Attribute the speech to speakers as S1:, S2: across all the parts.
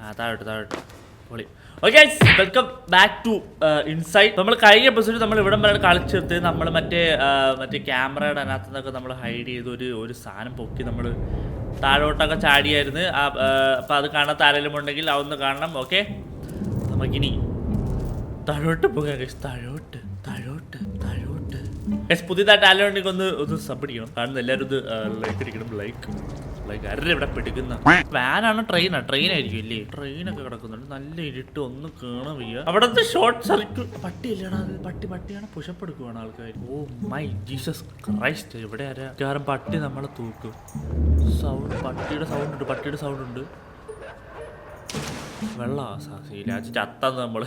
S1: ആ താഴോട്ട് താഴോട്ട്. പൊളി. Okay welcome back to inside നമ്മൾ കഴിഞ്ഞ എപ്പിസോഡ് നമ്മൾ ഇവിടം വരെ കളിച്ചെടുത്ത് നമ്മൾ മറ്റേ മറ്റേ ക്യാമറയുടെ അതിനകത്ത് നിന്നൊക്കെ നമ്മൾ ഹൈഡ് ചെയ്ത് ഒരു ഒരു സാധനം പൊക്കി നമ്മൾ താഴോട്ടൊക്കെ ചാടിയായിരുന്നു. അപ്പൊ അത് കാണാത്ത ആരെങ്കിലും ഉണ്ടെങ്കിൽ അതൊന്ന് കാണണം ഓക്കെ നമുക്കിനി താഴോട്ട് പോകാം. താഴോട്ട് താഴോട്ട് താഴോട്ട്. പുതിയതായിട്ട് ആരെങ്കിലും ഒന്ന് ഒന്ന് സബ് അടിക്കണം. കാണുന്ന എല്ലാവരും ഇത് ലൈക്ക് അടിക്കണം ലൈക്ക് ഇവിടെ പിടിക്കുന്ന. വാനാണ് ട്രെയിനാ ട്രെയിൻ ആയിരിക്കും ഇല്ലേ? ട്രെയിനൊക്കെ കിടക്കുന്നുണ്ട്. നല്ല ഇരുട്ട് ഒന്ന് കാണാൻ അവിടുത്തെ ഷോർട്ട് സർക്യൂട്ട് പട്ടി ഇല്ലാണ് പട്ടി പട്ടിയാണ് പുഷപ്പ് എടുക്കുവാണ് ആൾക്കാർ ഓ മൈ ജീസസ് ക്രൈസ്റ്റ് ഇവിടെ ആരാ? കാരണം പട്ടി നമ്മളെ തൂക്കും. സൗണ്ട് പട്ടിയുടെ സൗണ്ട് ഉണ്ട് പട്ടിയുടെ സൗണ്ട് ഉണ്ട്. വെള്ള നമ്മൾ.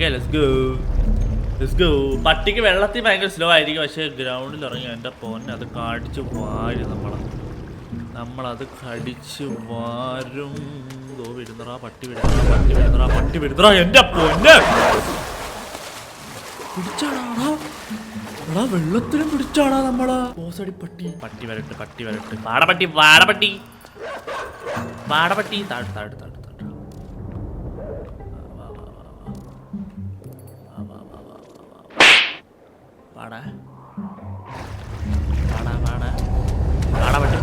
S1: Let's go. പട്ടിക്ക് വെള്ളത്തിൽ ഭയങ്കര സ്ലോ ആയിരിക്കും. പക്ഷെ ഗ്രൗണ്ടിൽ ഇറങ്ങി എന്റെ പോന്നെ അത് കടിച്ച് വാരി നമ്മളെ. നമ്മളത് കടിച്ച് വാരും ഓ വിടുന്നറാ പട്ടി വിടുന്നറാ പട്ടി വിടുന്നറാ പട്ടി വിടുന്നറാ എന്റെ പൊന്നെ പിടിച്ചാടാ എടാ വെള്ളത്തിലും പിടിച്ചാടാ നമ്മൾ ഓസടി പട്ടി പട്ടി വരട്ടെ പട്ടി വരട്ടെ പാടപട്ടി വാടപട്ടി വാടപട്ടി താഴ് താഴ് താഴ് താഴ് വാടാ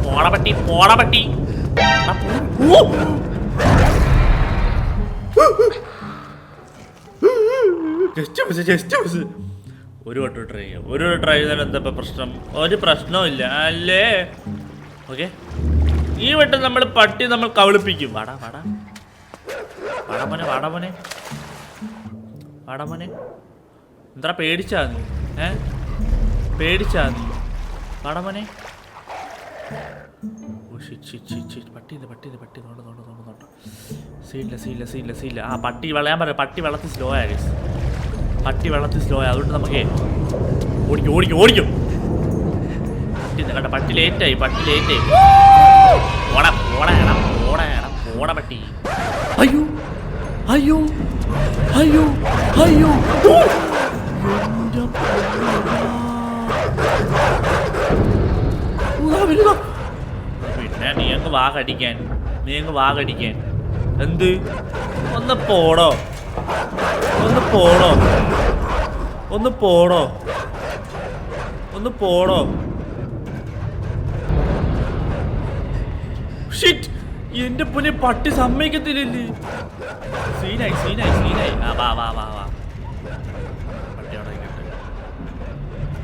S1: വാടാ പട്ടി പോട പട്ടി. ഒരു വട്ടം ട്രൈ ചെയ്യാം. ഒരു വട്ടം ട്രൈ ചെയ്താൽ എന്താ പ്രശ്നം? ഒരു പ്രശ്നവും അല്ലേ? ഓക്കെ ഈ വട്ടം നമ്മൾ പട്ടി നമ്മൾ കവിളിപ്പിക്കും. വാടാ വാടാ. വാടാമോനെ വാടാമോനെ വാടാമോനെ വാടാ മോനെ. എന്താ പേടിച്ചാ നീ? ഏ? പേടിച്ചാ നീ? വാടാ പട്ടിയില്ല പട്ടിന്ന് പട്ടി നോണ്ട് നോണ്ട് നോണ്ട് നോണ്ട് സീല്ല സീല്ല സീല്ല സീല്ല ആ പട്ടി വളയാൻ പറയാം പട്ടി വെള്ളത്തിൽ സ്ലോ ആയി. പട്ടി വെള്ളത്തിൽ സ്ലോ ആയി. അതുകൊണ്ട് നമുക്ക് ഓടിക്കും ഓടിക്കും ഓടിക്കും. പട്ടി കണ്ട പട്ടി ലേറ്റായി പട്ടി ലേറ്റായി ഓട പോടാ എടാ ഓട പട്ടി. അയ്യോ അയ്യോ അയ്യോ അയ്യോ. പിന്നെ നീ അങ്ങ് വാ കടിക്കാൻ നീ അങ്ങ് വാ എന്ത്? ഒന്ന് പോടോ. ഒന്ന് പോടോ. ഒന്ന് പോടോ. ഒന്ന് പോടോ. ഷിറ്റ് എന്റെ പുലി പട്ടി സമ്മതിക്കത്തില്ലല്ലേ? സീനായി സീനായി സീനായി. ആ വാ വാ വാ വാ. പട്ടിയോടെ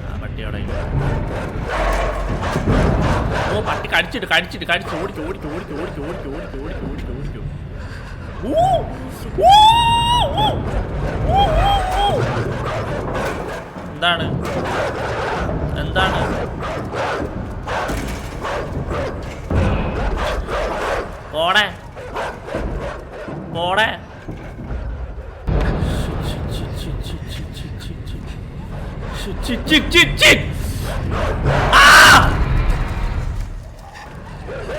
S1: ആ പട്ടി അവിടെ നിൽക്കട്ടെ. ഓ പട്ടി കടിച്ചിട്ട് കടിച്ചിട്ട് കടിച്ച് ഓടിക്കും ഓടിക്കും ഓടിക്കും ഓടിക്കും ഓടിക്കും ഓടിക്കും ഓടിക്കും ഓടിക്കും ഓടിക്കും ഊ! ഊ! ഊ! ഊ! ഊ! എന്താണ് എന്താണ് പോടെ പോടെ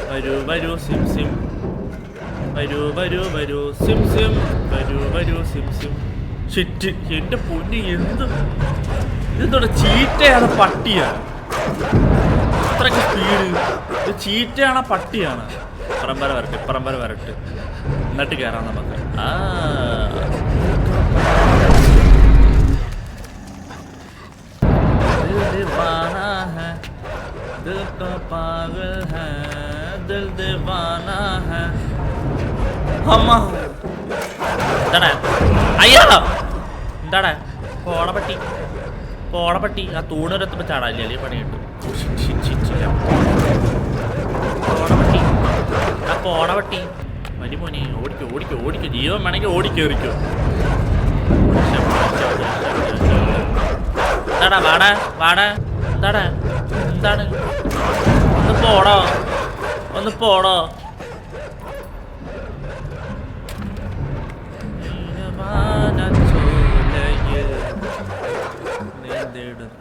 S1: വരൂ വരൂ സിം സിം വരൂ വരൂ വരൂ സിം സിം വരൂ വരൂ സിം സിം ഷിറ്റ് എന്റെ പൊന്നി എന്ത് ഇതെന്തോടെ ചീറ്റയാണ് പട്ടിയാണ് അത്രയ്ക്ക് സ്പീഡ് ഇത് ചീറ്റയാണ് പട്ടിയാണ് ഇപ്പറം വരെ വരട്ടെ ഇപ്പറം വരെ വരട്ടെ എന്നിട്ട് കയറാം നമുക്ക് ആ दिल दीवाना है दिल तो पागल है दिल दीवाना है അമ്മ എന്താടാ അയ്യോ എന്താടാ പോടപട്ടി പോടപട്ടി ആ തൂണൊരത്തുമ്പോ ചാടാല്ലേ അല്ലെങ്കിൽ പണി കിട്ടും പോടപട്ടി ആ പോടപട്ടി മതി മോനെ ഓടിക്കോ ഓടിക്കോ ഓടിക്കോ ജീവൻ വേണമെങ്കിൽ ഓടിക്കേറിക്കോ എന്താടാ വാടാ വാടാ എന്താടാ എന്താണ് ഒന്ന് പോടോ ഒന്ന് പോണോ?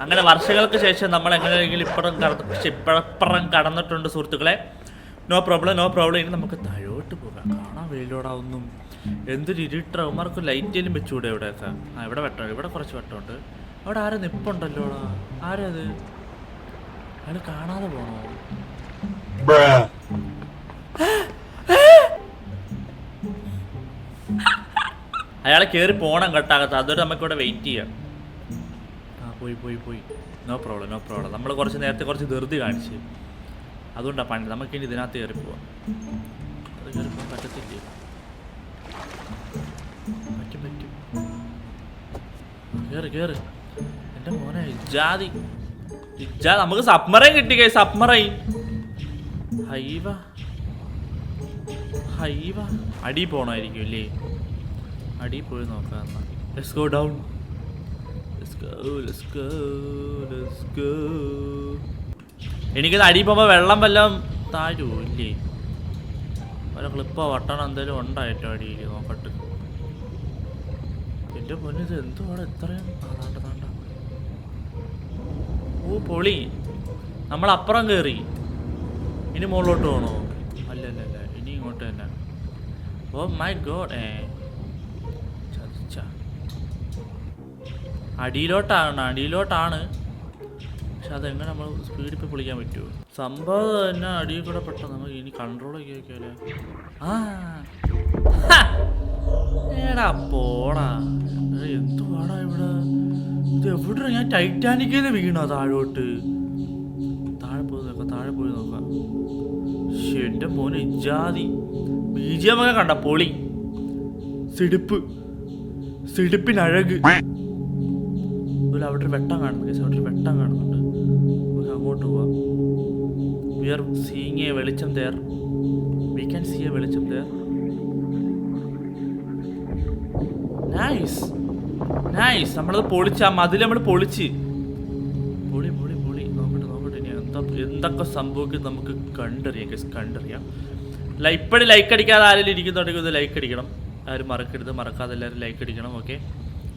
S1: അങ്ങനെ വർഷങ്ങൾക്ക് ശേഷം നമ്മൾ എങ്ങനെയെങ്കിലും ഇപ്പുറം കടന്ന് ഇപ്പഴപ്പുറം കടന്നിട്ടുണ്ട് സുഹൃത്തുക്കളെ. നോ പ്രോബ്ലം നോ പ്രോബ്ലം ഇനി നമുക്ക് താഴോട്ട് പോകാം. കാണാൻ വെയിലോടാ ഒന്നും. എന്തൊരു ഇരുട്ട. അവന്മാർക്ക് ലൈറ്റേലും വെച്ചുകൂടെ ഇവിടെയൊക്കെ ആ ഇവിടെ വെട്ടം ഇവിടെ കുറച്ച് വെട്ടമുണ്ട്. അവിടെ ആരും നിപ്പുണ്ടല്ലോടാ. ആരത്? അത് കാണാതെ പോണോ?
S2: Bruh.
S1: അയാളെ കേറി പോണം കട്ടാകത്ത് അതുവരെ നമുക്കിവിടെ വെയിറ്റ് ചെയ്യാം. ആ പോയി പോയി പോയി. നോ പ്രോബ്ലം നോ പ്രോബ്ലം നമ്മൾ കുറച്ച് നേരത്തെ കുറച്ച് ധൃതി കാണിച്ച്. അതുകൊണ്ടാണ് പണി. നമുക്ക് ഇനി ഇതിനകത്ത് കയറി പോവാം. അത് കയറി പോകാൻ പറ്റത്തില്ലേ? പറ്റും പറ്റും. കയറി കയറി എന്റെ മോനെ ഇജാതി ഇജാ നമുക്ക് സബ്മറൈൻ കിട്ടി കൈ സബ്മറൈൻ ഹൈവ? ഹൈവ? അടി പോണായിരിക്കും അല്ലേ? അടി പോയി നോക്കാം let's go down let's go go go എനിക്കത് അടി പോകുമ്പോൾ വെള്ളം വല്ലതും താഴോ ഇല്ലേ? വല്ല ക്ലിപ്പോ വട്ടണം എന്തെങ്കിലും ഉണ്ടായിട്ടോ അടിയിൽ നോക്കട്ടെ. എന്റെ പൊന്നിത് ഇത് എന്തുവാണ് ഇത്രയും? ഓ പൊളി. നമ്മൾ അപ്പുറം കയറി ഇനി മുകളിലോട്ട് പോകണോ അല്ല അല്ല അല്ല ഇനി ഇങ്ങോട്ട് തന്നെ. ഓ മൈ ഗോഡ് ഏ. ചതിച്ച. അടിയിലോട്ടാണ് അടിയിലോട്ടാണ്. പക്ഷെ അതെങ്ങനെ നമ്മൾ സ്പീഡിൽ പോയി പൊളിക്കാൻ പറ്റുമോ സംഭവം തന്നെ അടിയിൽ കൂടെ പെട്ടെന്ന് നമുക്ക് ഇനി കൺട്രോൾ ഒക്കെ വെക്കാല്ലേ ആ. എടാ പോടാ. എന്തുവാടാ ഇവിടെ? ഇത് എവിടെ ഞാൻ ടൈറ്റാനിക്കിൽ വീണോ താഴോട്ട്? താഴെ പോയി നോക്കാം താഴെ പോയി നോക്കാം. എന്റെ മോനെ ഇജാതി ഒക്കെ കണ്ട പൊളി. സിടിപ്പ്. സിടിപ്പിനഴക്. അതുപോലെ അവിടെ ഒരു വെട്ടം കാണുന്നു. അവിടെ ഒരു വെട്ടം കാണുന്നുണ്ട്. നമുക്ക് അങ്ങോട്ട് പോവാം. വി ആർ സീയിങ് എ വെളിച്ചം there we can see a വെളിച്ചം തേർ നൈസ് നൈസ് നമ്മളത് പൊളിച്ച് ആ മതിൽ നമ്മൾ പൊളിച്ച്. എന്തൊക്കെ സംഭവിക്കും നമുക്ക് കണ്ടറിയാം ഗസ് കണ്ടറിയാം. ഇപ്പോഴും ലൈക്ക് അടിക്കാതെ ആരെങ്കിലും ഇരിക്കുന്നുണ്ടെങ്കിൽ ഒന്ന് ലൈക്ക് അടിക്കണം. ആരും മറക്കരുത് മറക്കാതെ എല്ലാവരും ലൈക്ക് അടിക്കണം ഓക്കെ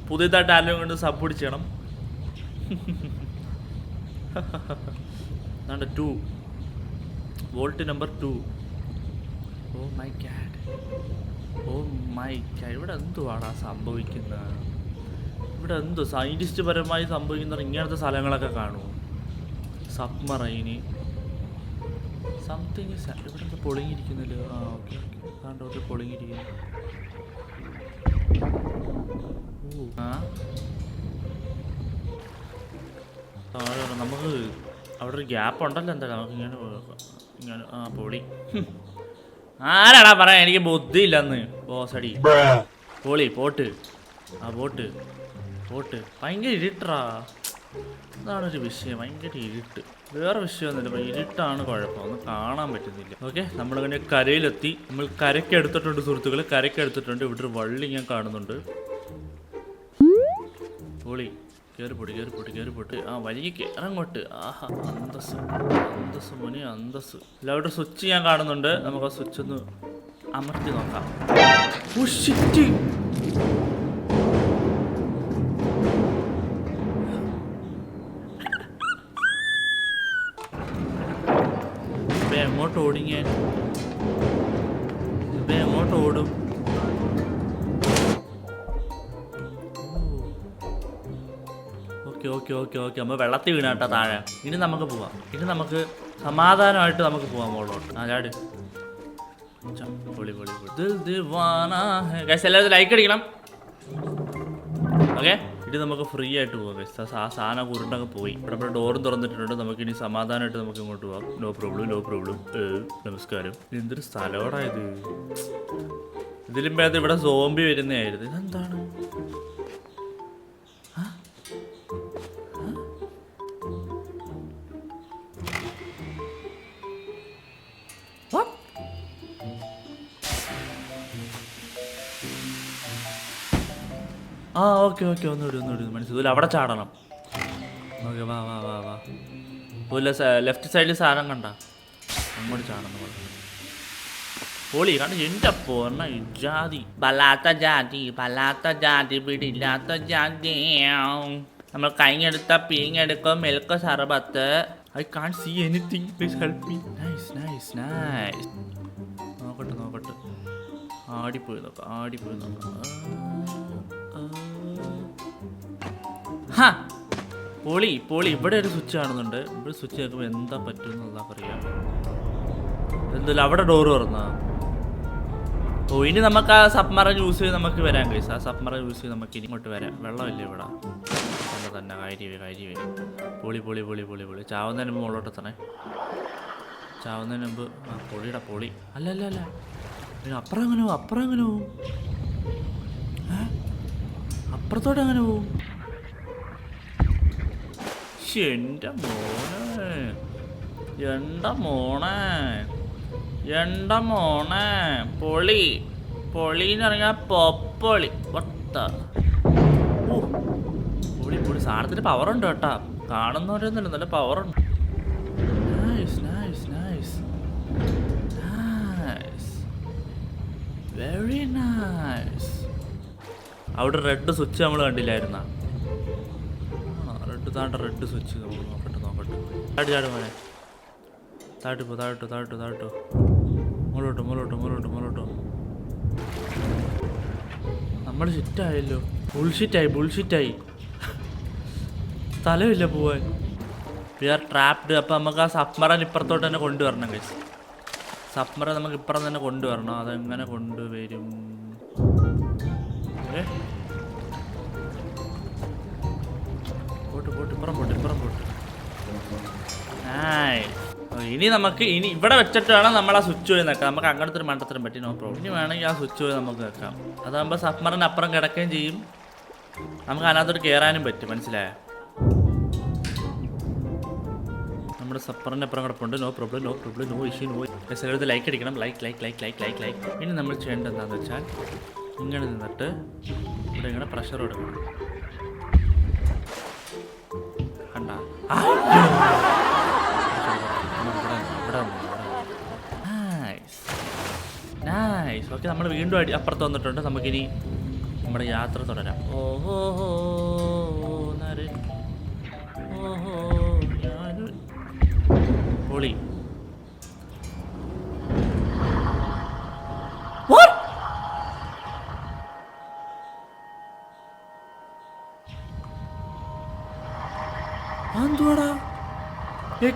S1: പുതിയതായിട്ട് ആരെങ്കിലും കൊണ്ട് സപ്പോർട്ട് ചെയ്യണം നാണ്ട two volt number two oh my god oh my god ഇവിടെ എന്തുവാടാ സംഭവിക്കുന്നത്? ഇവിടെ എന്തോ സയന്റിസ്റ്റ് പരമായി സംഭവിക്കുന്ന ഇങ്ങനത്തെ സ്ഥലങ്ങളൊക്കെ കാണുമോ? സബ്മറൈന്. സംതിങ് ഇവിടെ എന്താ പൊളിങ്ങിയിരിക്കുന്നില്ല ആ ഓക്കെ ഓക്കെ. അതാണ്ട് ഒരു പൊളിങ്ങിരിക്കുന്നു ഓ, ആ. താഴെ നമുക്ക് അവിടെ ഒരു ഗ്യാപ്പ് ഉണ്ടല്ലോ എന്താ നമുക്ക് ഇങ്ങനെ ഇങ്ങനെ ആ പൊളി. ആരാടാ പറയാ? എനിക്ക് ബുദ്ധിയില്ലെന്ന്. ബോസടി പൊളി പോട്ട്. ആ പോട്ട്. പോട്ട്. ഭയങ്കര ഇരുട്ടാ. അതാണ് ഒരു വിഷയം ഭയങ്കര ഇരുട്ട്. വേറെ വിഷയമൊന്നുമില്ല അപ്പോൾ ഇരുട്ടാണ് കുഴപ്പം. ഒന്നും കാണാൻ പറ്റുന്നില്ല. ഓക്കെ നമ്മളിങ്ങനെ കരയിലെത്തി. നമ്മൾ കരയ്ക്ക് എടുത്തിട്ടുണ്ട് സുഹൃത്തുക്കൾ കരയ്ക്ക് എടുത്തിട്ടുണ്ട് ഇവിടെ ഒരു വള്ളി ഞാൻ കാണുന്നുണ്ട്. പൊളി. കയറി പൊടി കയറി പൊട്ടി കയറി പൊട്ടി. ആ വഴിക്ക് കയറങ്ങോട്ട് ആഹാ അന്തസ് അന്തസ് മുനി അന്തസ് എല്ലാവരുടെ സ്വിച്ച് ഞാൻ കാണുന്നുണ്ട്. നമുക്ക് ആ സ്വിച്ച് ഒന്ന് അമർത്തി നോക്കാം. ഓക്കെ ഓക്കെ നമ്മൾ വെള്ളത്തിൽ വീണ കേട്ടോ താഴെ. ഇനി നമുക്ക് പോവാം. ഇനി നമുക്ക് സമാധാനമായിട്ട് നമുക്ക് പോവാം മോളോട്ട് ആ ചാട്. എല്ലാവരും ലൈക്ക് അടിക്കണം. ഓക്കെ ഇത് നമുക്ക് ഫ്രീ ആയിട്ട് പോകാം guys. ആ സാധനം ഉരുണ്ടങ്ങ് പോയി. ഇവിടെ നമ്മുടെ ഡോറും തുറന്നിട്ടുണ്ട്. നമുക്ക് ഇനി സമാധാനമായിട്ട് നമുക്ക് ഇങ്ങോട്ട് പോവാം. നോ പ്രോബ്ലം നോ പ്രോബ്ലം നമസ്കാരം. എന്തൊരു സ്ഥലമാടാ ഇത്? ഇതിലും ഇവിടെ സോംബി വരുന്നതായിരുന്നു. ഇതെന്താണ്? ആ ഓക്കെ ഒന്ന് വിടും ഒന്ന് വിടും മനസ്സിലായി. അവിടെ ചാടണം. ഓക്കെ വാ വാ വാ വാ. പോലെ ലെഫ്റ്റ് സൈഡിൽ സാധനം കണ്ട? അങ്ങോട്ട് ചാടണം പോളി കണ്ട? എന്റെ പോർണ ജാതി. പല്ലാത്ത ജാതി പല്ലാത്ത ജാതി പിടില്ലാത്ത ജാതി. നമ്മൾ കഴിഞ്ഞെടുത്ത പീങ്ങെടുക്കും milk sharbat I can see anything please help me nice nice nice നോക്കട്ടെ നോക്കട്ടെ. ആടിപ്പോയി നോക്കാം ആടിപ്പോയി നോക്കാം. ഹാ പോളി പോളി ഇവിടെ ഒരു സ്വിച്ച് കാണുന്നുണ്ട്. ഇവിടെ സ്വിച്ച് നോക്കുമ്പോൾ എന്താ പറ്റുമെന്ന് പറയാ. എന്തായാലും അവിടെ ഡോറ് തുറന്നാ ഓ ഇനി നമുക്ക് ആ സബ്മറൻ യൂസ് ചെയ്ത് നമുക്ക് വരാൻ കഴിയും ആ സബ്മറൻ യൂസ് ചെയ്ത് നമുക്ക് ഇനി ഇങ്ങോട്ട് വരാം. വെള്ളമില്ല ഇവിടെ? നല്ല തന്നെ കാര്യവേ കാര്യവേ പൊളി പൊളി പൊളി പൊളി പൊളി. ചാവുന്നതിന് മുമ്പ് മുകളിലോട്ട് എത്തണേ. ചാവുന്നതിന് മുമ്പ് ആ പൊളിയുടെ പൊളി. അല്ല അല്ല അല്ല. അപ്പുറം അങ്ങനെ പോവും അപ്പുറം അങ്ങനെ ഏ? അപ്പുറത്തോട്ട് അങ്ങനെ പോവും എന്റെ മോനെ. എന്റെ മോനെ. എന്റെ മോനെ. പൊളി. പൊളി എന്ന് പറഞ്ഞാൽ പൊപ്പൊളി വട്ട പൊളി പൊളി. സാധനത്തിന് പവറുണ്ട് കേട്ടാ. കാണുന്നവരൊന്നുമില്ല. നല്ല പവറുണ്ട് വെരി നൈസ് അവിടെ റെഡ് സ്വിച്ച് നമ്മൾ കണ്ടില്ലായിരുന്ന? റെഡ് താണ്ട റെഡ് സ്വിച്ച് നമുക്ക് നോക്കട്ടെ നോക്കട്ടെ. താട്ട് ചാടും മോനെ. താട്ട് പോ താഴ്ത്തു താഴ്ത്തു താഴ്ത്തു മുകളോട്ടോ മുകളോട്ടോ മുകളോട്ടോ മുകളോട്ടോ നമ്മൾ ഷിറ്റായല്ലോ ബുൾഷിറ്റായി ബുൾഷിറ്റായി സ്ഥലമില്ല പോവാൻ. വി ആർ ട്രാപ്ഡ് അപ്പം നമുക്ക് ആ സബ്മറൻ ഇപ്പുറത്തോട്ട് തന്നെ കൊണ്ടുവരണം കൈസ് സബ്മറൻ നമുക്ക് ഇപ്പുറം തന്നെ കൊണ്ടുവരണം. അതെങ്ങനെ കൊണ്ടുവരും? ഇപ്പുറം പോട്ട് ഇപ്പുറം പോട്ട്. ഇനി നമുക്ക് ഇനി ഇവിടെ വെച്ചിട്ട് വേണം നമ്മൾ ആ സ്വിച്ച് വഴി നിൽക്കാം നമുക്ക് അങ്ങനത്തെ ഒരു മണ്ടത്തരം പറ്റി നോ പ്രോബ്ലം ഇനി വേണമെങ്കിൽ ആ സ്വിച്ച് വഴി നമുക്ക് വെക്കാം. അതാകുമ്പോൾ സബ്മറിന് അപ്പുറം കിടക്കുകയും ചെയ്യും. നമുക്ക് അതിനകത്തോട്ട് കയറാനും പറ്റും മനസ്സിലായോ? നമ്മുടെ സപ്പറിന്റെ അപ്പുറം കിടപ്പുണ്ട് no problem no problem no issue no ചിലത് ലൈക്ക് അടിക്കണം. Like like like like like like ഇനി നമ്മൾ ചെയ്യേണ്ടത് എന്താണെന്ന് വെച്ചാൽ ഇങ്ങനെ നിന്നിട്ട് ഇവിടെ ഇങ്ങനെ പ്രഷർ കൊടുക്കണം. നൈസ് ഓക്കെ നമ്മൾ വീണ്ടും അടി അപ്പുറത്ത് വന്നിട്ടുണ്ട്. നമുക്കിനി നമ്മുടെ യാത്ര തുടരാം. ഓഹോ ഓഹോ ഓഹോ പൊളി.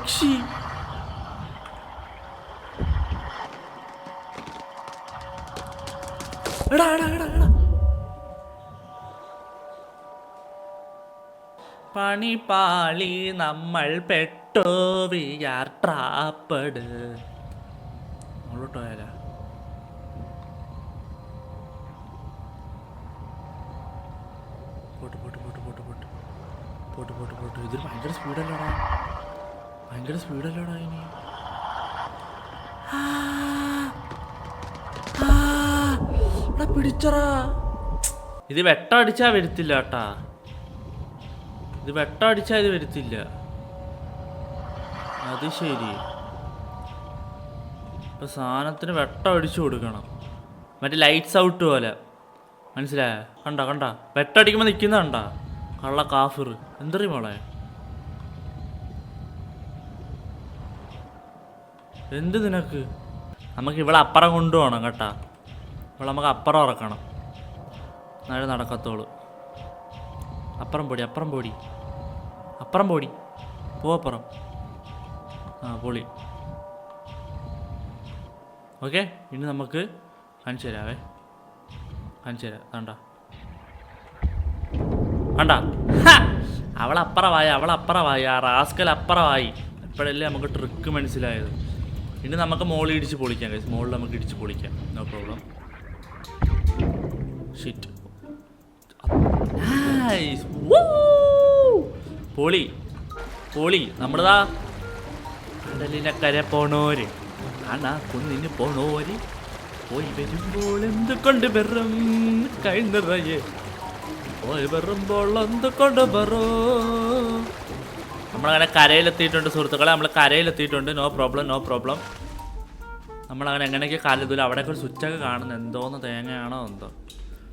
S1: യക്ഷി എടാ പണിപാളി നമ്മൾ പെട്ടോ വിയാർ ട്രാപ്പട്. അങ്ങോട്ടോ ആയാലാ പോട്ട് പോട്ട് പോട്ട് പോട്ട് പോട്ട്. പോട്ട് പോട്ട് പോട്ട്. ഇതിൽ ഭയങ്കര സ്പീഡല്ലോടാ ഭയങ്കര സ്പീഡല്ലോടാ ഇനി. പിടിച്ചറാ ഇത് വെട്ടം അടിച്ചാ വരത്തില്ല കേട്ടാ. ഇത് വെട്ടം അടിച്ചാ ഇത് വരത്തില്ല. അത് ശരി. ഇപ്പൊ സാധനത്തിന് വെട്ടം അടിച്ചു കൊടുക്കണം. മറ്റേ ലൈറ്റ്സ് ഔട്ട് പോലെ. മനസ്സിലായ? കണ്ട കണ്ട? വെട്ടടിക്കുമ്പോൾ നിൽക്കുന്ന കണ്ട? കള്ള കാഫിർ. എന്തറി മോളെ? എന്ത് നിനക്ക്? നമുക്ക് ഇവിടെ അപ്പുറം കൊണ്ടുപോകണം കേട്ടാ. ഇവിടെ നമുക്ക് അപ്പുറം ഇറക്കണം. എന്നാലും നടക്കത്തോളൂ അപ്പുറം പൊടി അപ്പുറം പൊടി. അപ്പുറം പൊടി. പൂവപ്പുറം ആ പൊളി. ഓക്കെ ഇനി നമുക്ക് കാണിച്ചു തരാവേ. കാണിച്ചു തരാം. കണ്ട കണ്ട അവളപ്പുറമായി അവളപ്പുറമായി ആ റാസ്കൽ അപ്പുറമായി ഇപ്പോഴല്ലേ നമുക്ക് ട്രിക്ക് മനസ്സിലായത്. ഇനി നമുക്ക് മോളിൽ ഇടിച്ച് പൊളിക്കാം കഴിച്ച് മോളിൽ നമുക്ക് ഇടിച്ച് പൊളിക്കാം. നോ പ്രോബ്ലം ഷിറ്റ് പൊളി. പൊളി. നമ്മളിതാ കര പോണോര്. കാണാ കുന്നിന് പോണോര്. പോയി വരുമ്പോൾ എന്ത് കൊണ്ട് വെറും കൈ പോയി വരുമ്പോൾ എന്ത് കൊണ്ട് വെറോ നമ്മളങ്ങനെ കരയിലെത്തിയിട്ടുണ്ട് സുഹൃത്തുക്കളെ. നമ്മൾ കരയിലെത്തിയിട്ടുണ്ട്. നോ പ്രോബ്ലം നോ പ്രോബ്ലം നമ്മളങ്ങനെ എങ്ങനെയൊക്കെ കാലെത്തൂല അവിടെയൊക്കെ ഒരു സ്വിച്ചൊക്കെ കാണുന്നു. എന്തോന്ന് തേങ്ങയാണോ എന്തോ.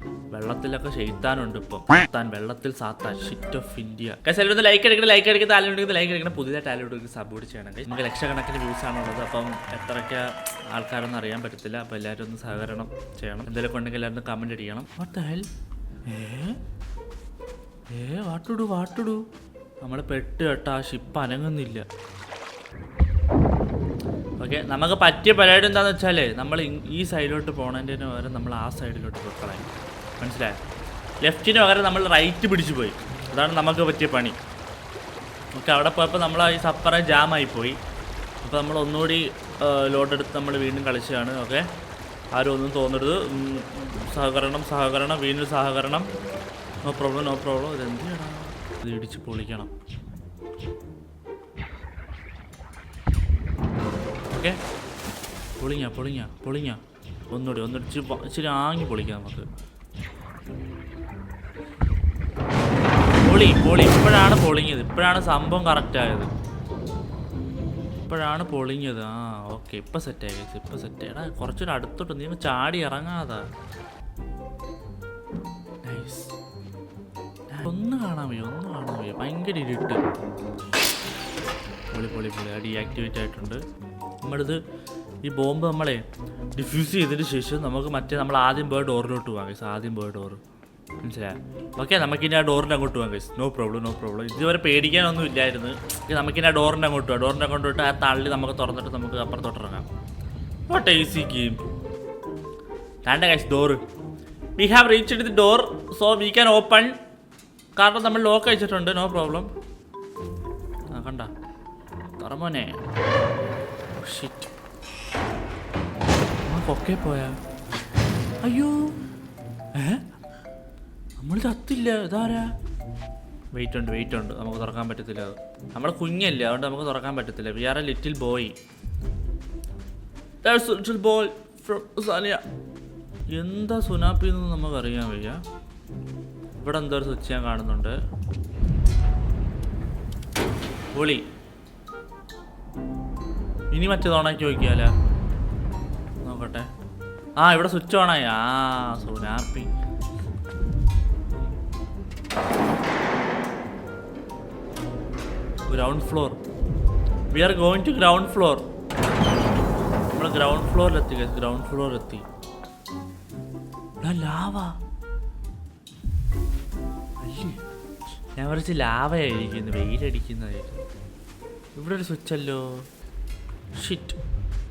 S1: വെള്ളത്തിലൊക്കെ ഷെയ്ത്താനുണ്ട് ഇപ്പം. താൻ വെള്ളത്തിൽ സാത്താൻ. ഷിറ്റ് ഓഫ് ഇന്ത്യ എല്ലാവരും ലൈക്ക് അടിക്കണം ലൈക്ക് അടിക്കുന്ന താല്പര്യം ലൈക്ക് അടിക്കണം പുതിയതായിട്ട് എടുക്കുന്ന സപ്പോർട്ട് ചെയ്യണം. നമുക്ക് ലക്ഷക്കണക്കിന് വ്യൂസ് ആണുള്ളത് അപ്പം എത്രയ്ക്ക് ആൾക്കാരൊന്നും അറിയാൻ പറ്റത്തില്ല. അപ്പോൾ എല്ലാവരും ഒന്ന് സഹകരണം ചെയ്യണം. എന്തെങ്കിലും ഉണ്ടെങ്കിൽ എല്ലാവരും കമന്റ് അടിക്കണം. വാട്ട് ദ ഹെൽ ഏ? വാട്ടുടു വാട്ടുടു. നമ്മൾ പെട്ട് കേട്ട ആ ഷിപ്പ് അനങ്ങുന്നില്ല. ഓക്കെ നമുക്ക് പറ്റിയ പരിപാടി എന്താണെന്ന് വെച്ചാൽ നമ്മൾ ഈ സൈഡിലോട്ട് പോണതിന് പകരം നമ്മൾ ആ സൈഡിലോട്ട് പോയി മനസ്സിലായോ? ലെഫ്റ്റിന് പകരം നമ്മൾ റൈറ്റ് പിടിച്ചു പോയി. അതാണ് നമുക്ക് പറ്റിയ പണി. ഓക്കെ അവിടെ പോയപ്പോൾ നമ്മൾ ഈ സപ്പറ ജാമായി പോയി. അപ്പോൾ നമ്മൾ ഒന്നുകൂടി ലോഡ് എടുത്ത് നമ്മൾ വീണ്ടും കളിച്ചതാണ്. ഓക്കെ ആരും ഒന്നും തോന്നരുത്. സഹകരണം സഹകരണം വീണ്ടും സഹകരണം. നോ പ്രോബ്ലം നോ പ്രോബ്ലം ഇത് എന്ത് ചെയ്യണം ഇത് ഇടിച്ച് പൊളിക്കണം. ഓക്കെ. പൊളിങ്ങ പൊളിങ്ങ പൊളിഞ്ഞ ഒന്നുകൂടി ഒന്നുകൂടി ഇച്ചിരി ഇച്ചിരി ആങ്ങി പൊളിക്കാം നമുക്ക്. പൊളി പൊളി. ഇപ്പോഴാണ് പൊളിഞ്ഞത്. ഇപ്പോഴാണ് സംഭവം കറക്റ്റ് ആയത്. ഇപ്പോഴാണ് പൊളിഞ്ഞത്. ആ ഓക്കെ. ഇപ്പം സെറ്റായി ഗൈസ് ഇപ്പം സെറ്റ് എടാ കുറച്ചൊരു അടുത്തോട്ട്. നീ ചാടി ഇറങ്ങാതാ. നൈസ് ഒന്ന് കാണാൻ വയ്യ ഒന്ന് കാണാൻ വയ്യ. ഭയങ്കര ഇരുട്ട്. പൊളി പൊളി പൊളി. ഡീആക്ടിവേറ്റ് ആയിട്ടുണ്ട്. നമ്മളിത് ഈ ബോംബ് നമ്മളെ ഡിഫ്യൂസ് ചെയ്തതിന് ശേഷം നമുക്ക് മറ്റേ നമ്മൾ ആദ്യം പോയ ഡോറിലോട്ട് പോകാം ഗൈസ് ആദ്യം പോയ ഡോറ് മനസ്സിലായോ? ഓക്കെ നമുക്കിനി ആ ഡോറിന്റെ അങ്ങോട്ട് പോകാം guys no problem no problem ഇതുവരെ പേടിക്കാനൊന്നും ഇല്ലായിരുന്നു. നമുക്കിനി ആ ഡോറിന്റെ അങ്ങോട്ട് പോകാം. ഡോറിന്റെ അങ്ങോട്ട് പോയിട്ട് ആ തള്ളി നമുക്ക് തുറന്നിട്ട് നമുക്ക് അപ്പുറത്തോട്ട് ഇറങ്ങാം. വാട്ട് ഈസി ഗെയിം വേണ്ട guys door we have reach the door so we can open കാരണം നമ്മൾ ലോക്ക് അയച്ചിട്ടുണ്ട് നോ പ്രോബ്ലം ആ കണ്ട. തറമോനെ ഷിറ്റ് പൊക്കെ പോയാ. അയ്യോ. നമ്മൾ ചത്തില്ല. ഇതാരാ? വെയിറ്റ് ഉണ്ട് വെയിറ്റ് ഉണ്ട്. നമുക്ക് തുറക്കാൻ പറ്റത്തില്ല അത്. നമ്മൾ കുഞ്ഞല്ലേ അതുകൊണ്ട് നമുക്ക് തുറക്കാൻ പറ്റത്തില്ല. We are a little boy little boy from Saliya എന്താ സുനാപ്പിന്ന് നമുക്ക് അറിയാൻ വയ്യ? ഇവിടെ എന്തോ ഒരു സ്വിച്ച് ഞാൻ കാണുന്നുണ്ട്. പൊളി. ഇനി മറ്റേത് ഓണാക്കി നോക്കിയാലോ നോക്കട്ടെ. ആ ഇവിടെ സ്വിച്ച് ഓണായി ആ സുനാപ്പി ground floor. We are going to ground floor നമ്മൾ ഗ്രൗണ്ട് ഫ്ലോറിലെത്തി ഗ്രൗണ്ട് ഫ്ലോറിലെത്തി ലാവ ഞാൻ കുറച്ച് ലാവയായിരിക്കുന്നു വെയിലടിക്കുന്നതായിരുന്നു ഇവിടെ ഒരു സ്വിച്ച് അല്ലോ ഷിറ്റ്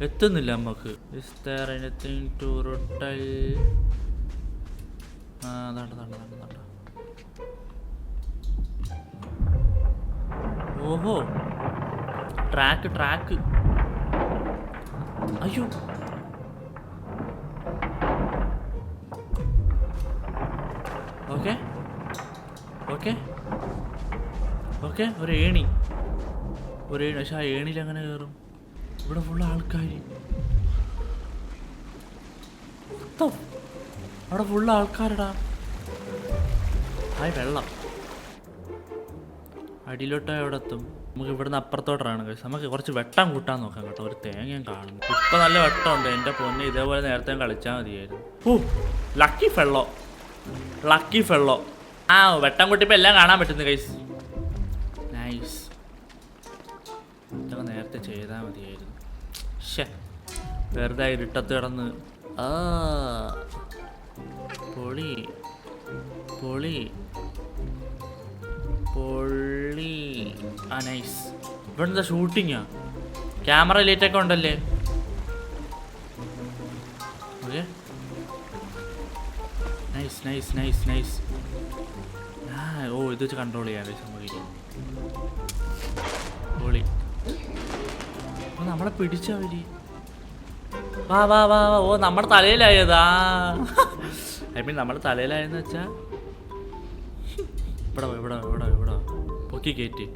S1: എത്തുന്നില്ല നമുക്ക്. ഓഹോ. ട്രാക്ക് ട്രാക്ക് അയ്യോ. ഓക്കെ. ഓക്കെ ഒരു ഏണി. ഒരു ഏണി. പക്ഷെ ആ ഏണിയിൽ അങ്ങനെ കയറും? ഇവിടെ ഫുള്ള് ആൾക്കാർ അവിടെ ഫുള്ള് ആൾക്കാരടാ. ആയി വെള്ളം. അടിയിലോട്ടോ എവിടെ എത്തും? നമുക്ക് ഇവിടുന്ന് അപ്പുറത്തോട്ടാണ് കഴിച്ചത് നമുക്ക് കുറച്ച് വെട്ടം കൂട്ടാൻ നോക്കാം കേട്ടോ. ഒരു തേങ്ങയും കാണും ഇപ്പൊ നല്ല വെട്ടമുണ്ട്. എന്റെ പൊന്നെ ഇതേപോലെ നേരത്തെ കളിച്ചാൽ മതിയായിരുന്നു. ഓ ലക്കി ഫെള്ളോ ലക്കി ഫെള്ളോ ആ വെട്ടം കൂട്ടിപ്പോ എല്ലാം കാണാൻ പറ്റുന്നു കൈസ് നൈസ് നേരത്തെ ചെയ്താൽ മതിയായിരുന്നു. ഷേ വെറുതെ ഇരുട്ടത്ത് കിടന്ന്. ആ പൊളി പൊളി പൊളി. ആ നൈസ് ഇവിടെ എന്താ ഷൂട്ടിങ്ങാ ക്യാമറ ലേറ്റ് ഒക്കെ ഉണ്ടല്ലേ? Okay nice nice nice nice oh ഇത് വെച്ച് കൺട്രോൾ ചെയ്യാൻ സംഭവിക്കും അപ്പൊ നമ്മളെ പിടിച്ചവര് വാ വാ വാ വാ. ഓ നമ്മുടെ തലയിലായതാ. ഐ മീൻ നമ്മുടെ തലയിലായെന്ന് വെച്ചാ ഇവിടെ ഇവിടെ ഇവിടെ ഇവിടെ. പൊക്കി കയറ്റി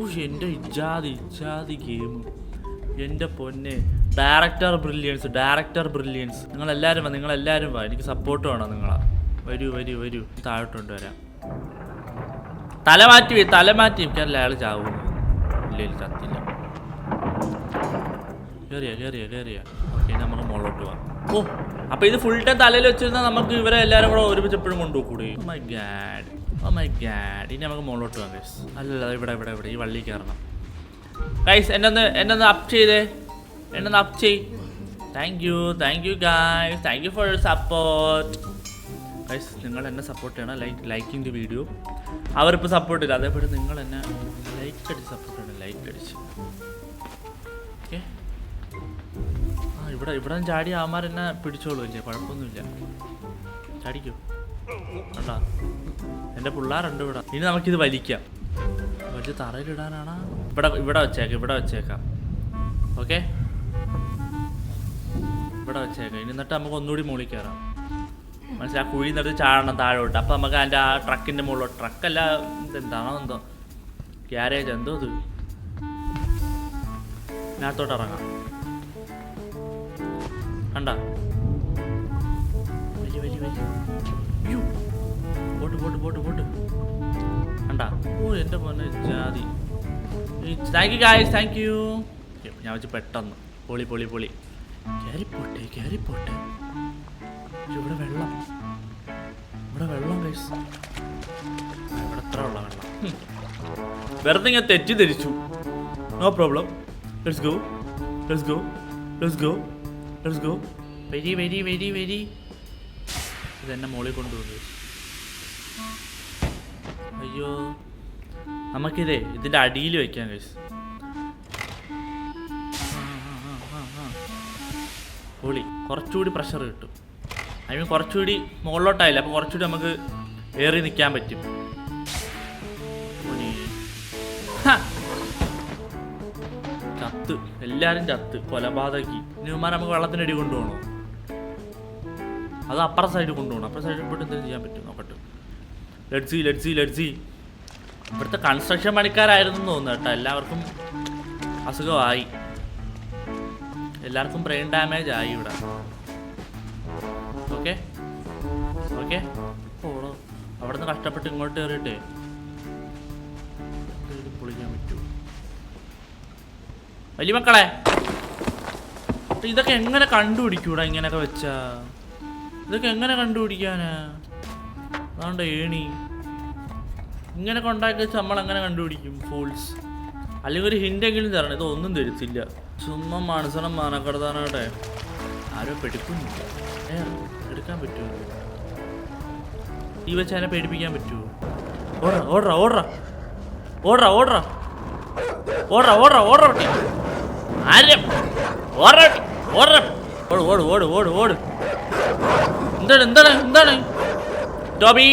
S1: ഊഷ് എന്റെ ഇജാതി ഇജാതി ഗെയിം എന്റെ പൊന്നെ. ഡയറക്ടർ ബ്രില്യൻസ് ഡയറക്ടർ ബ്രില്യൻസ് നിങ്ങളെല്ലാവരും വാ നിങ്ങളെല്ലാവരും വാ. എനിക്ക് സപ്പോർട്ട് വേണം നിങ്ങളാ. വരൂ വരൂ വരൂ. താഴോട്ട് വരാം തല മാറ്റി തല മാറ്റി അയാൾ ചാവും ഇല്ല ഇല്ല ചത്തില്ല. കയറിയ കയറിയ കയറിയ ഓക്കെ നമുക്ക് മുകളിലോട്ട് പോവാം. ഓ അപ്പൊ ഇത് ഫുൾ ടൈം തലയിൽ വെച്ചിരുന്നാൽ നമുക്ക് ഇവരെ എല്ലാവരും കൂടെ ഒരുമിച്ച് എപ്പോഴും കൊണ്ടുപോകൂടി? My god oh my god ഇനി നമുക്ക് മുകളിലോട്ട് പോകാം ഗൈസ് അല്ലല്ല ഇവിടെ ഇവിടെ ഇവിടെ ഈ വള്ളി കയറണം. ഗൈസ് എന്നൊന്ന് എന്നൊന്ന് അപ് ചെയ്തേ. എന്നെ ഒന്ന് അപ്പ് ചെയ്. Thank you thank you guys thank you for your support guys നിങ്ങൾ എന്നെ സപ്പോർട്ട് ചെയ്യണം. ലൈക്ക് ലൈക്കിംഗ് ദി വീഡിയോ അവരിപ്പോൾ സപ്പോർട്ട് ഇല്ല. അതേപോലെ നിങ്ങൾ എന്നെ ലൈക്ക് അടിച്ച് സപ്പോർട്ട് ചെയ്യണം. ലൈക്ക് അടിച്ച്. ഓക്കെ ആ ഇവിടെ ഇവിടെ ചാടി ആമാർ എന്നെ പിടിച്ചോളൂ ഇല്ലേ? കുഴപ്പമൊന്നുമില്ല. ചാടിക്കോ? കണ്ടാ? എന്റെ പിള്ളേരുണ്ട് ഇവിടെ. ഇനി നമുക്കിത് വലിക്കാം. വലിയ തറയിലിടാനാണ്. ഇവിടെ ഇവിടെ വെച്ചേക്കാം ഇവിടെ വെച്ചേക്കാം. ഓക്കെ ഇവിടെ വെച്ചേക്കാം. ഇനി എന്നിട്ട് നമുക്ക് ഒന്നുകൂടി മുകളിൽ കയറാം. മനസ്സിലാ കുഴി നിറച്ച് ചാടണം താഴോട്ട്. അപ്പം നമുക്ക് അതിന്റെ ആ ട്രക്കിന്റെ മുകളിലോട്ട് ട്രക്കല്ല എന്താണോ എന്തോ ഗ്യാരേജ് എന്തോ ഇത്. ഇതിനകത്തോട്ട് ഇറങ്ങാം. കണ്ട? വലിയ വലിയ വലിയ. പോട്ട് പോട്ട് പോട്ട് പോട്ട്. കണ്ട? ഓ എന്റെ മോനെ ജാതി. Thank you guys thank you ഞാൻ വെച്ച് പെട്ടെന്ന്. പൊളി പൊളി പൊളി. കയറിപ്പോട്ടെ കയറിപ്പോട്ടെ ഇവിടെ വെള്ളം. ഇവിടെ വെള്ളം ഗൈസ് ഇവിടെ എത്ര ഉള്ള വെള്ളം. വെറുതെ ഞാൻ തെറ്റിദ്ധരിച്ചു. No problem let's go let's go let's go let's go very very very very. ഇതെന്നെ മോളിൽ കൊണ്ടുപോകുന്നത് അയ്യോ. നമുക്കിതേ ഇതിന്റെ അടിയിൽ വെക്കാം ഗൈസ് പൊളി. കുറച്ചുകൂടി പ്രഷർ കിട്ടും. ഐ മീൻ കുറച്ചുകൂടി മുകളിലോട്ടായില്ല. അപ്പോൾ കുറച്ചുകൂടി നമുക്ക് ഏറി നിൽക്കാൻ പറ്റും. ചത്ത്. എല്ലാരും ചത്ത്. കൊലപാതകി. ഇനിമാർ നമുക്ക് വെള്ളത്തിനടി കൊണ്ടുപോകണോ? അത് അപ്പുറ സൈഡിൽ കൊണ്ടുപോകണം. അപ്പുറ സൈഡിൽ പോയിട്ട് എന്തെങ്കിലും ചെയ്യാൻ പറ്റും. നോക്കട്ടെ. ലെഡ്സി ലെഡ്സി ലെഡ്സി ഇവിടുത്തെ കൺസ്ട്രക്ഷൻ പണിക്കാരായിരുന്നു തോന്നുന്നു കേട്ടോ. എല്ലാവർക്കും അസുഖമായി. എല്ലാവർക്കും ബ്രെയിൻ ഡാമേജ് ആയി ഇവിടെ. ഓക്കെ. ഓടോ അവിടെ നിന്ന് കഷ്ടപ്പെട്ട് ഇങ്ങോട്ട് കയറിയിട്ടേ പൊളിക്കാൻ പറ്റൂ. വലിയ മക്കളെ ഇതൊക്കെ എങ്ങനെ കണ്ടുപിടിക്കൂടാ ഇങ്ങനെയൊക്കെ വെച്ചാ? ഇതൊക്കെ എങ്ങനെ കണ്ടുപിടിക്കാനാ? അതാണ്ട് ഏണി. ഇങ്ങനെ കൊണ്ടാക്കി വെച്ച് നമ്മൾ എങ്ങനെ കണ്ടുപിടിക്കും? ഫോൾസ് അല്ലെങ്കിൽ ഒരു ഹിന്റെങ്കിലും തരണം. ഇത് ഒന്നും തരത്തില്ല. ചുമ്മാ മനസ്സണം മാനക്കടത്താനാട്ടെ ആരോ പെടുക്കുന്നില്ല. എടുക്കാൻ പറ്റുമോ ഈ വെച്ച് അതിനെ പേടിപ്പിക്കാൻ പറ്റുമോ ഓട ഓട ഓട. ഓട ഓട. ഓട ഓട ഓട ആരും? ഓട ഓട. ഓട് ഓട് ഓട് ഓട് ഓട്. എന്താണ് എന്താണ് എന്താണ്? ടോബി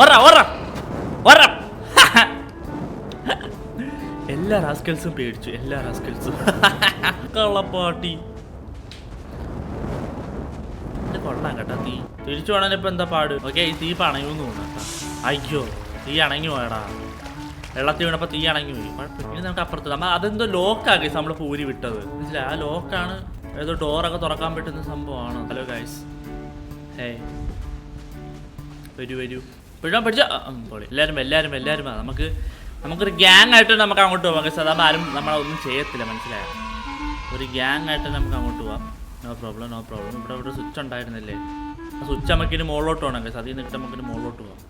S1: ഓട ഓട ഓട ഓടാ ഓടാ. എല്ലാ റാസ്കൽസും പേടിച്ചു എല്ലാ റാസ്കൽസും. കള്ളപ്പാട്ടി ഇത് കൊള്ളാം കേട്ടോ തീ. തിരിച്ചു വേണേൽ ഇപ്പൊ എന്താ പാട്? ഓക്കെ ഈ തീ പണയൂന്ന് തോന്നുന്നു അയ്യോ തീ അണങ്ങി പോയടാ. വെള്ളത്തിൽ വീണപ്പോ തീ അണങ്ങി പോയി. പിന്നെ നമുക്ക് അപ്പുറത്ത് നമ്മൾ അതെന്തോ ലോക്കാക്കി നമ്മൾ പൂരി വിട്ടത്. മനസ്സിലായി? ആ ലോക്കാണ് ഏതോ ഡോറൊക്കെ തുറക്കാൻ പറ്റുന്ന സംഭവമാണ്? ഹലോ ഗൈസ് ഹേ വരൂ വരൂ. പിഴ പഠിച്ച പൊളി. എല്ലാവരും എല്ലാവരും എല്ലാവരും. നമുക്ക് നമുക്കൊരു ഗ്യാങ് ആയിട്ട് നമുക്ക് അങ്ങോട്ട് പോകാം ഗൈസ് അതാകുമ്പോൾ ആരും നമ്മളൊന്നും ചെയ്യത്തില്ല. മനസ്സിലായോ? ഒരു ഗ്യാങ് ആയിട്ട് നമുക്ക് അങ്ങോട്ട് പോവാം. നോ പ്രോബ്ലം നോ പ്രോബ്ലം ഇവിടെ ഇവിടെ സ്വിച്ച് ഉണ്ടായിരുന്നില്ലേ? ആ സ്വിച്ച് നമുക്ക് ഇനി മുകളിലോട്ട് വേണം കേസ് അതിൽ നിന്നിട്ട് നമുക്ക് ഇനി മുകളിലോട്ട് പോകാം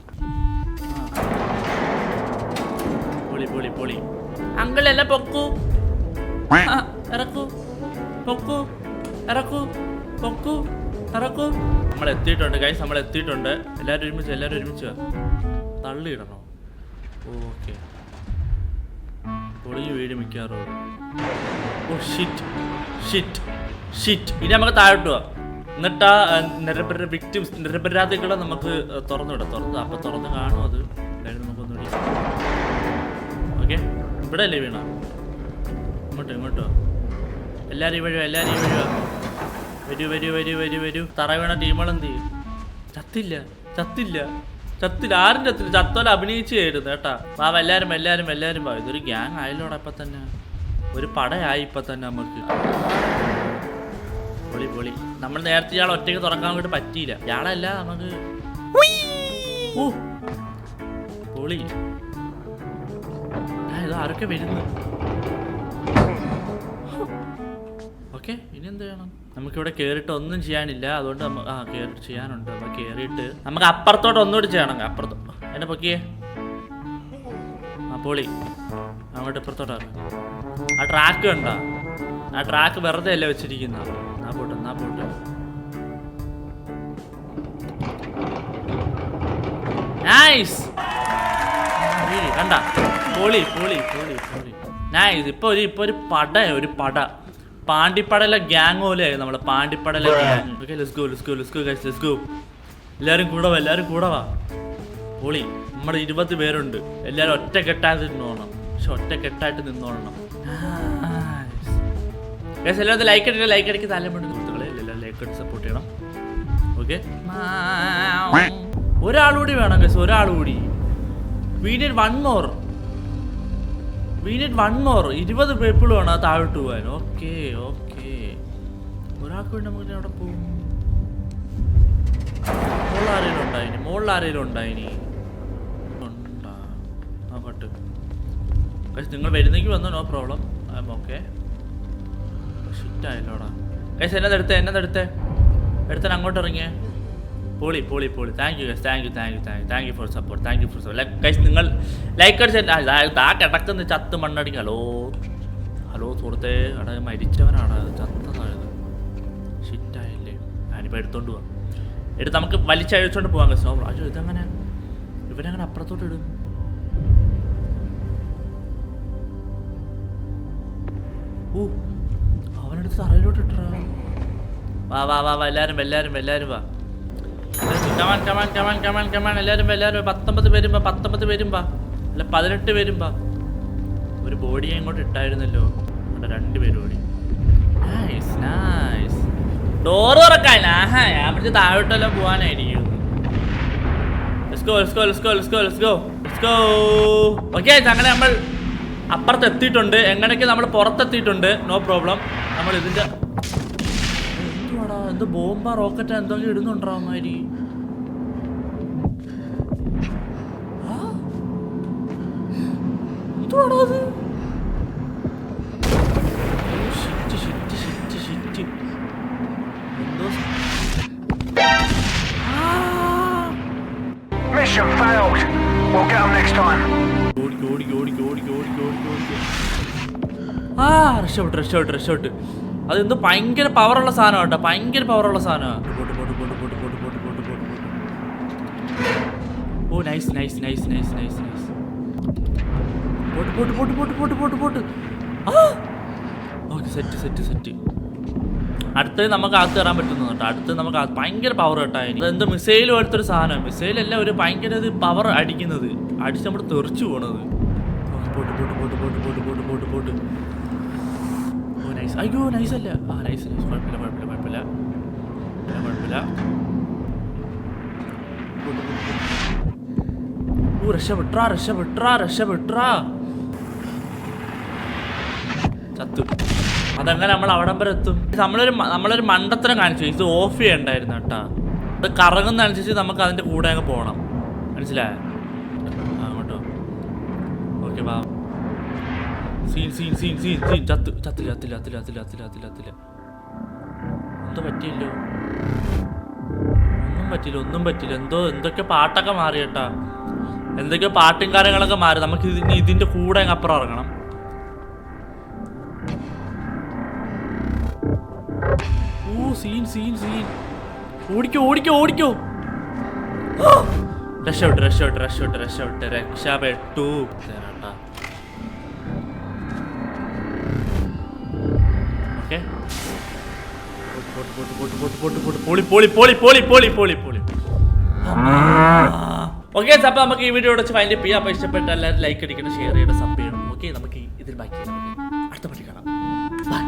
S1: പൊളി പൊളി പൊളി. അങ്കിൾ എല്ലാം പൊക്കൂ ഇറക്കൂ. പൊക്കൂ. ഇറക്കൂ. പൊക്കൂ. നമ്മൾ എത്തിയിട്ടുണ്ട് ഗൈസ് നമ്മൾ എത്തിയിട്ടുണ്ട്. എല്ലാവരും ഒരുമിച്ച് എല്ലാവരും ഒരുമിച്ച്. തള്ളിയിടണോ? ഓക്കെ. പൊളിഞ്ഞ് വീട് മിക്കാറുള്ളൂ ഓ ഷിറ്റ് ഷിറ്റ് ഷിറ്റ് ഇനി നമുക്ക് താഴോട്ട് പോവാം. എന്നിട്ട് ആ നിരപര വിക്ടിംസ് നിരപരാധികളെ നമുക്ക് തുറന്നു വിടാം തുറന്ന് അപ്പം തുറന്ന് കാണും അത്. നമുക്കൊന്നുകൂടി ഓക്കെ ഇവിടെ അല്ലേ വീണ? ഇങ്ങോട്ടോ ഇങ്ങോട്ടോ എല്ലാവരും ഈ വഴി വാ, എല്ലാവരും ഈ വഴി വാ. വരൂ വരൂ വരൂ വരൂ വരൂ. തറ വീണ ടീമുകളെന്ത് ചെയ്യും? ചത്തില്ല ചത്തില്ല ചത്തില്ല. ആരും ചത്തില്ല. ചത്തോല അഭിനയിച്ച് ചെയ്യരുത് കേട്ടാ. വാ എല്ലാവരും എല്ലാരും എല്ലാരും വാ. ഇതൊരു ഗ്യാങ് ആയല്ലോടാ ഇപ്പൊ തന്നെ. ഒരു പടയായി ഇപ്പൊ തന്നെ നമുക്ക്. പൊളി പൊളി. നമ്മൾ നേരത്തെ ഇയാളെ ഒറ്റയ്ക്ക് തുറക്കാൻ വേണ്ടി പറ്റിയില്ല. ഇയാളല്ല നമുക്ക് പൊളി. ഇത് ആരൊക്കെ വരുന്നു? ഓക്കെ ഇനി എന്ത് ചെയ്യണം നമുക്കിവിടെ കയറിയിട്ട് ഒന്നും ചെയ്യാനില്ല. അതുകൊണ്ട് നമുക്ക് ആ കേറി ചെയ്യാനുണ്ട്. അപ്പോൾ കയറിയിട്ട് നമുക്ക് അപ്പുറത്തോട്ട് ഒന്നുകൂടി ചെയ്യണം. അപ്പുറത്ത്. എന്നെ പൊക്കിയേ. ആ പൊളി. അങ്ങോട്ട് ഇപ്പുറത്തോട്ടാണ് ആ ട്രാക്ക് കണ്ട? ആ ട്രാക്ക് വെറുതെ അല്ല വെച്ചിരിക്കുന്ന നൈസ് കണ്ട പൊളി പൊളി പൊളി പൊളി. നൈസ് ഇപ്പൊ ഒരു ഇപ്പൊ ഒരു പട ഒരു പട. പാണ്ടിപ്പടയിലെ ഗ്യാങ് പോലെയായി നമ്മളെ പാണ്ടിപ്പടയിലെ gang okay let's go let's go let's go guys let's go എല്ലാവരും കൂടെ എല്ലാരും എല്ലാവരും കൂടെ വാ. പൊളി നമ്മുടെ ഇരുപത് പേരുണ്ട്. എല്ലാരും ഒറ്റ കെട്ടായിട്ട് നിന്നോണം പക്ഷെ ഒറ്റക്കെട്ടായിട്ട് നിന്നോണം ഗൈസ് എല്ലാവരും ലൈക്ക് അടിക്കുക ലൈക്ക് അടിക്കുക താല്പര്യം കൊടുത്തുകളെ എല്ലാവരും ലൈക്ക് അടിച്ച് സപ്പോർട്ട് ചെയ്യണം. ഓക്കെ ഒരാളുകൂടി വേണം guys ഒരാളുകൂടി. We need one more we need one more ഇരുപത് പേപ്പിൾ വേണം ആ താഴോട്ട് പോകാൻ ഓക്കെ ഓക്കെ ഒരാൾക്ക് വേണ്ടി നമുക്ക് അവിടെ പോകും മുകളിൽ ആരെങ്കിലും ഉണ്ടായിനി മുകളിൽ ആരെങ്കിലും ഉണ്ടായിനി പക്ഷെ നിങ്ങൾ വരുന്നെങ്കിൽ വന്നോ no problem I M okay ഷിറ്റായല്ലോടാ കൈസ് എന്നെ എടുത്തേ എന്നെ എടുത്തേ എടുത്തേ അങ്ങോട്ട് ഇറങ്ങിയേ. പോളി പോളി poly. Thank you guys thank you thank you thank you thank you for support thank you for support guys നിങ്ങൾ ലൈക്ക് അടിച്ച് ആ കിടക്കുന്ന ചത്ത് മണ്ണടിക്കും. ഹലോ ഹലോ സുഹൃത്തെ അവിടെ മരിച്ചവനാണ്. ചത്തതായത്. ഷിറ്റായില്ലേ ഞാനിപ്പോൾ എടുത്തോണ്ട് പോവാം. എടുത്ത് നമുക്ക് വലിച്ചഴിച്ചോണ്ട് പോവാം ഗൈസ് നോക്കാം അയ്യോ ഇതങ്ങനെ? ഇവരങ്ങനെ അപ്പുറത്തോട്ട് ഇടും? ഓ അവനെടുത്ത് തറയിലോട്ട് ഇട്ടാ വാ വാ വാ വാ എല്ലാവരും എല്ലാവരും എല്ലാവരും വാ. Come on come on come on come on come on എല്ലാവരും എല്ലാവരും പത്തൊമ്പത് വരുമ്പോ പത്തൊമ്പത് വരുമ്പോ അല്ല പതിനെട്ട് വരുമ്പോ ഒരു ബോഡി ഇങ്ങോട്ട് ഇട്ടായിരുന്നല്ലോ. അവിടെ രണ്ട് പേര് ഓടി. നൈസ് നൈസ് ഡോർ തുറക്കാൻ. ആഹാ ഞാൻ പിടിച്ച് താഴോട്ടെല്ലാം പോവാനായിരിക്കും. ലെറ്റ്സ് ഗോ ലെറ്റ്സ് ഗോ അങ്ങനെ നമ്മൾ അപ്പുറത്ത് എത്തിയിട്ടുണ്ട്. എങ്ങനെയൊക്കെ നമ്മൾ പുറത്തെത്തിയിട്ടുണ്ട്? നോ പ്രോബ്ലം നമ്മൾ ഇതിന്റെ എന്തുവാടാ? എന്ത് ബോംബ റോക്കറ്റ് എന്തൊക്കെ ഇടുന്നുണ്ടാവുമായിരിക്കും എന്തുവാടാ അത്.
S2: Mission failed. We'll get them next time.
S1: ഓടിക്കോ ഓടിക്കോ ഓടിക്കോ ഓടിക്കോ ഓടിക്കോ ഓടിക്കോ ഓടിക്കോ ആ രക്ഷപ്പെട്ട് രക്ഷപ്പെട്ട് രക്ഷപ്പെട്ട് അതെന്തോ ഭയങ്കര പവറുള്ള സാധനം കേട്ടോ. ഭയങ്കര പവറുള്ള സാധനമാണ് പോട്ട് പോട്ട് പോട്ട് പോട്ട് പോട്ട് പോട്ട് പോട്ട് പോട്ട് ഓ nice nice nice nice nice nice pot പോട്ട് പോട്ട് പോട്ട് പോട്ട് പോട്ട് പോട്ട് ഓക്കെ സെറ്റ് സെറ്റ് സെറ്റ് അടുത്തത് നമുക്ക് അകത്ത് കയറാൻ പറ്റുന്നു കേട്ടോ അടുത്ത് നമുക്ക് ഭയങ്കര പവർ കേട്ടോ അതെന്ത് മിസൈൽ അടുത്തൊരു ഒരു സാധനം മിസൈലല്ല ഒരു ഭയങ്കര ഇത് പവർ അടിക്കുന്നത് അടിച്ച് നമ്മൾ തെറിച്ചു പോണത് പോട്ട് പോട്ട് പോട്ട് പോട്ട് പോട്ട് പോട്ട് പോട്ട് പോട്ട് ഓ നൈസ് അയ്യോ നൈസ് അല്ല ആ നൈസ് നൈസ് കുഴപ്പമില്ല കുഴപ്പമില്ല കുഴപ്പമില്ല കുഴപ്പമില്ല. ഓ രക്ഷപ്പെട്ടാ രക്ഷപ്പെട്ടാ രക്ഷപ്പെട്ടാ ചത്തു. അതങ്ങനെ നമ്മൾ അവിടം വരെ എത്തും. നമ്മളൊരു നമ്മളൊരു മണ്ടത്തരം കാണിച്ചു. ഇത് ഓഫ് ചെയ്യണ്ടായിരുന്നു കേട്ടാ. അത് കറങ്ങുന്ന അനുസരിച്ച് നമുക്ക് അതിന്റെ കൂടെ അങ്ങ് പോകണം മനസ്സിലായോ? അങ്ങോട്ടോ. ഓക്കെ വാ. Scene scene scene scene scene. ചത്തു ചത്തില്ല ചത്തില്ല ചത്തില്ല ചത്തില്ല ചത്തില്ല ചത്തില്ല എന്തോ പറ്റിയില്ലോ ഒന്നും പറ്റില്ല ഒന്നും പറ്റില്ല എന്തോ എന്തൊക്കെ പാട്ടൊക്കെ മാറി കേട്ടാ. എന്തൊക്കെ പാട്ടും കാര്യങ്ങളൊക്കെ മാറി. നമുക്ക് ഇതിന് ഇതിന്റെ കൂടെ അങ്ങ് അപ്പുറം ഇറങ്ങണം. ഓ സീൻ സീൻ സീൻ ഓടിക്കോ ഓടിക്കോ ഓടിക്കോ. Rush out rush out rush out rush out രക്ഷപ്പെട്ടു. ഓക്കേ പൊളി പൊളി പൊളി പൊളി പൊളി പൊളി പൊളി. ഓക്കെ അപ്പം നമുക്ക് ഈ വീഡിയോ വെച്ച് ഫൈൻഡ് ചെയ്യാം. അപ്പം ഇഷ്ടപ്പെട്ട എല്ലാവരും ലൈക്ക് അടിക്കണം ഷെയർ ചെയ്യണം സബ് ചെയ്യണം. ഓക്കെ നമുക്ക് ഇതിൽ ബാക്കി അടുത്ത പറ്റി കാണാം